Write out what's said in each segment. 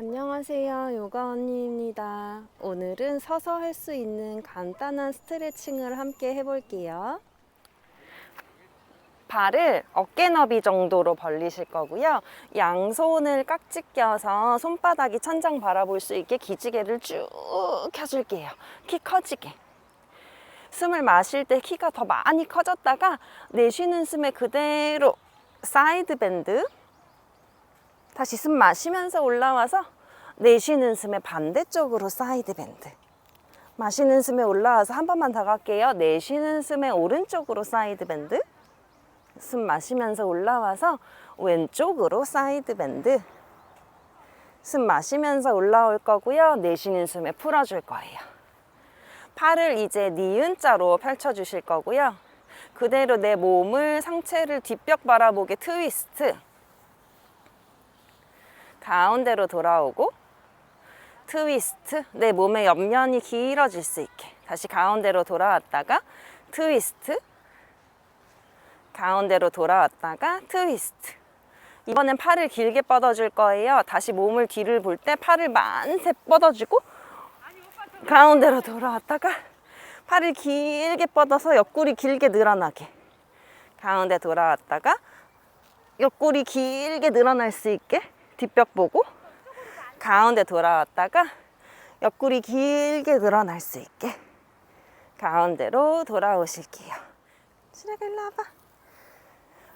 안녕하세요. 요가 언니입니다. 오늘은 서서 할 수 있는 간단한 스트레칭을 함께 해볼게요. 발을 어깨 너비 정도로 벌리실 거고요. 양손을 깍지 껴서 손바닥이 천장 바라볼 수 있게 기지개를 쭉 켜줄게요. 키 커지게. 숨을 마실 때 키가 더 많이 커졌다가 내쉬는 숨에 그대로 사이드 밴드 다시 숨 마시면서 올라와서 내쉬는 숨에 반대쪽으로 사이드 밴드. 마시는 숨에 올라와서 한 번만 더 갈게요. 내쉬는 숨에 오른쪽으로 사이드 밴드. 숨 마시면서 올라와서 왼쪽으로 사이드 밴드. 숨 마시면서 올라올 거고요. 내쉬는 숨에 풀어줄 거예요. 팔을 이제 니은자로 펼쳐주실 거고요. 그대로 내 몸을 상체를 뒷벽 바라보게 트위스트. 가운데로 돌아오고 트위스트 내 몸의 옆면이 길어질 수 있게 다시 가운데로 돌아왔다가 트위스트 가운데로 돌아왔다가 트위스트. 이번엔 팔을 길게 뻗어줄 거예요. 다시 몸을 뒤를 볼 때 팔을 만세 뻗어주고 가운데로 돌아왔다가 팔을 길게 뻗어서 옆구리 길게 늘어나게. 가운데 돌아왔다가 옆구리 길게 늘어날 수 있게 뒷벽 보고 가운데 돌아왔다가 옆구리 길게 늘어날 수 있게 가운데로 돌아오실게요. 시래가 일로 와봐.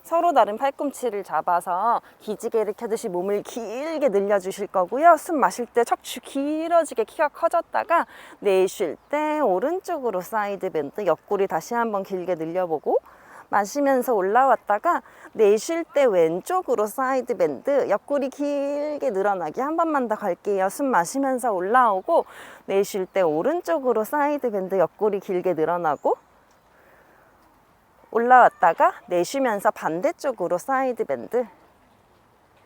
서로 다른 팔꿈치를 잡아서 기지개를 켜듯이 몸을 길게 늘려주실 거고요. 숨 마실 때 척추 길어지게 키가 커졌다가 내쉴 때 오른쪽으로 사이드 밴드 옆구리 다시 한번 길게 늘려보고 마시면서 올라왔다가 내쉴 때 왼쪽으로 사이드 밴드 옆구리 길게 늘어나게 한 번만 더 갈게요. 숨 마시면서 올라오고 내쉴 때 오른쪽으로 사이드 밴드 옆구리 길게 늘어나고 올라왔다가 내쉬면서 반대쪽으로 사이드 밴드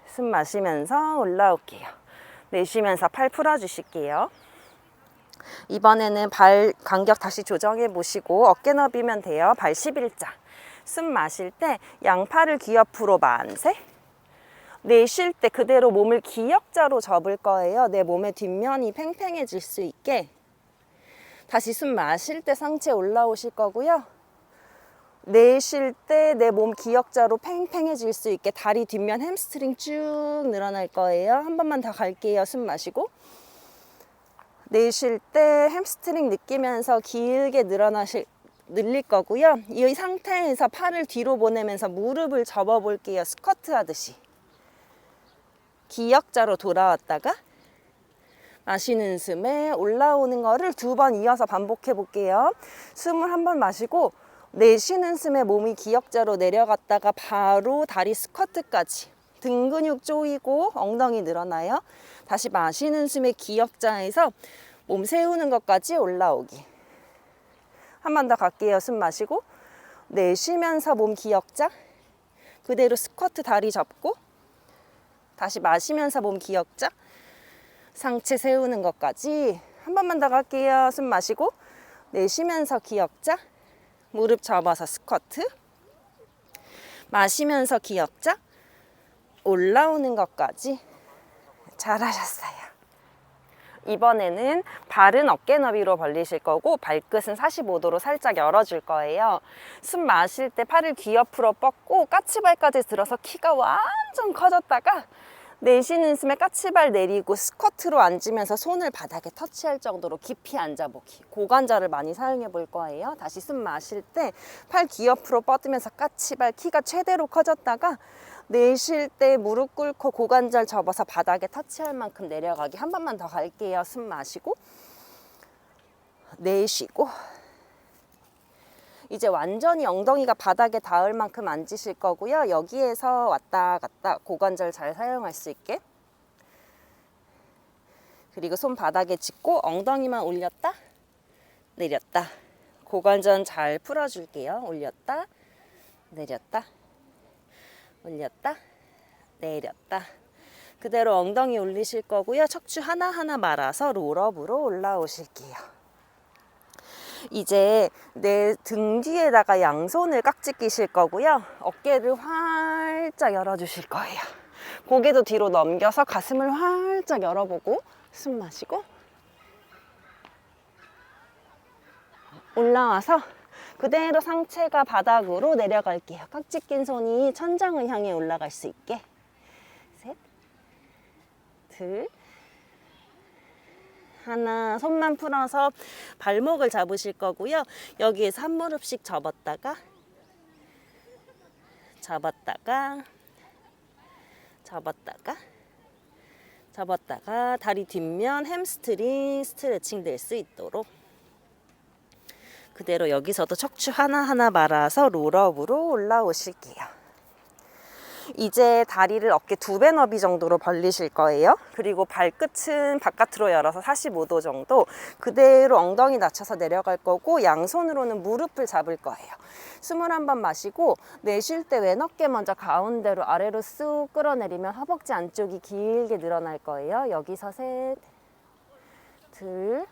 숨 마시면서 올라올게요. 내쉬면서 팔 풀어주실게요. 이번에는 발 간격 다시 조정해 보시고 어깨 너비면 돼요. 발 11자. 숨 마실 때 양팔을 귀 옆으로 만세. 내쉴 때 그대로 몸을 기역자로 접을 거예요. 내 몸의 뒷면이 팽팽해질 수 있게. 다시 숨 마실 때 상체 올라오실 거고요. 내쉴 때 내 몸 기역자로 팽팽해질 수 있게 다리 뒷면 햄스트링 쭉 늘어날 거예요. 한 번만 더 갈게요. 숨 마시고. 내쉴 때 햄스트링 느끼면서 길게 늘어나실 늘릴 거고요. 이 상태에서 팔을 뒤로 보내면서 무릎을 접어 볼게요. 스쿼트 하듯이. 기역자로 돌아왔다가 마시는 숨에 올라오는 거를 두 번 이어서 반복해 볼게요. 숨을 한 번 마시고 내쉬는 숨에 몸이 기역자로 내려갔다가 바로 다리 스쿼트까지 등 근육 조이고 엉덩이 늘어나요. 다시 마시는 숨에 기역자에서 몸 세우는 것까지 올라오기. 한 번 더 갈게요. 숨 마시고 내쉬면서 몸 기역자 그대로 스쿼트 다리 접고 다시 마시면서 몸 기역자 상체 세우는 것까지 한 번만 더 갈게요. 숨 마시고 내쉬면서 기역자 무릎 접어서 스쿼트 마시면서 기역자 올라오는 것까지 잘하셨어요. 이번에는 발은 어깨 너비로 벌리실 거고 발끝은 45도로 살짝 열어줄 거예요. 숨 마실 때 팔을 귀 옆으로 뻗고 까치발까지 들어서 키가 완전 커졌다가 내쉬는 숨에 까치발 내리고 스쿼트로 앉으면서 손을 바닥에 터치할 정도로 깊이 앉아보기. 고관절을 많이 사용해 볼 거예요. 다시 숨 마실 때 팔 귀 옆으로 뻗으면서 까치발 키가 최대로 커졌다가 내쉴 때 무릎 꿇고 고관절 접어서 바닥에 터치할 만큼 내려가기 한 번만 더 갈게요. 숨 마시고 내쉬고 이제 완전히 엉덩이가 바닥에 닿을 만큼 앉으실 거고요. 여기에서 왔다 갔다 고관절 잘 사용할 수 있게 그리고 손 바닥에 짚고 엉덩이만 올렸다 내렸다 고관절 잘 풀어줄게요. 올렸다 내렸다 올렸다 내렸다. 그대로 엉덩이 올리실 거고요. 척추 하나하나 말아서 롤업으로 올라오실게요. 이제 내 등 뒤에다가 양손을 깍지 끼실 거고요. 어깨를 활짝 열어주실 거예요. 고개도 뒤로 넘겨서 가슴을 활짝 열어보고 숨 마시고 올라와서 그대로 상체가 바닥으로 내려갈게요. 깍지 낀 손이 천장을 향해 올라갈 수 있게. 셋, 둘, 하나. 손만 풀어서 발목을 잡으실 거고요. 여기에서 한 무릎씩 접었다가, 접었다가, 접었다가, 접었다가 다리 뒷면 햄스트링 스트레칭 될 수 있도록 그대로 여기서도 척추 하나하나 말아서 롤업으로 올라오실게요. 이제 다리를 어깨 두 배 너비 정도로 벌리실 거예요. 그리고 발끝은 바깥으로 열어서 45도 정도 그대로 엉덩이 낮춰서 내려갈 거고 양손으로는 무릎을 잡을 거예요. 숨을 한 번 마시고 내쉴 때 왼 어깨 먼저 가운데로 아래로 쑥 끌어내리면 허벅지 안쪽이 길게 늘어날 거예요. 여기서 셋, 둘,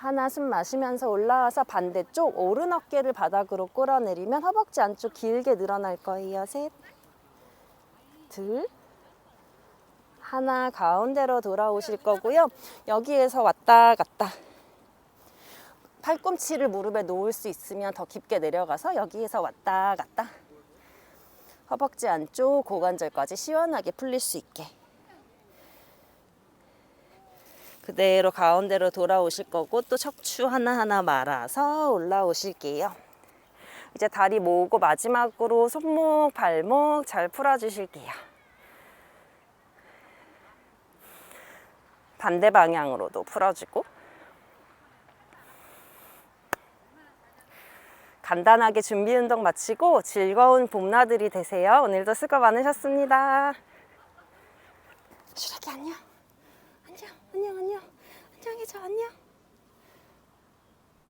하나 숨 마시면서 올라와서 반대쪽 오른 어깨를 바닥으로 끌어내리면 허벅지 안쪽 길게 늘어날 거예요. 셋, 둘, 하나 가운데로 돌아오실 거고요. 여기에서 왔다 갔다. 팔꿈치를 무릎에 놓을 수 있으면 더 깊게 내려가서 여기에서 왔다 갔다. 허벅지 안쪽 고관절까지 시원하게 풀릴 수 있게. 그대로 가운데로 돌아오실 거고 또 척추 하나하나 말아서 올라오실게요. 이제 다리 모으고 마지막으로 손목, 발목 잘 풀어주실게요. 반대 방향으로도 풀어주고 간단하게 준비 운동 마치고 즐거운 봄나들이 되세요. 오늘도 수고 많으셨습니다. 슈라기 안녕. 안녕. 안녕해줘, 안녕.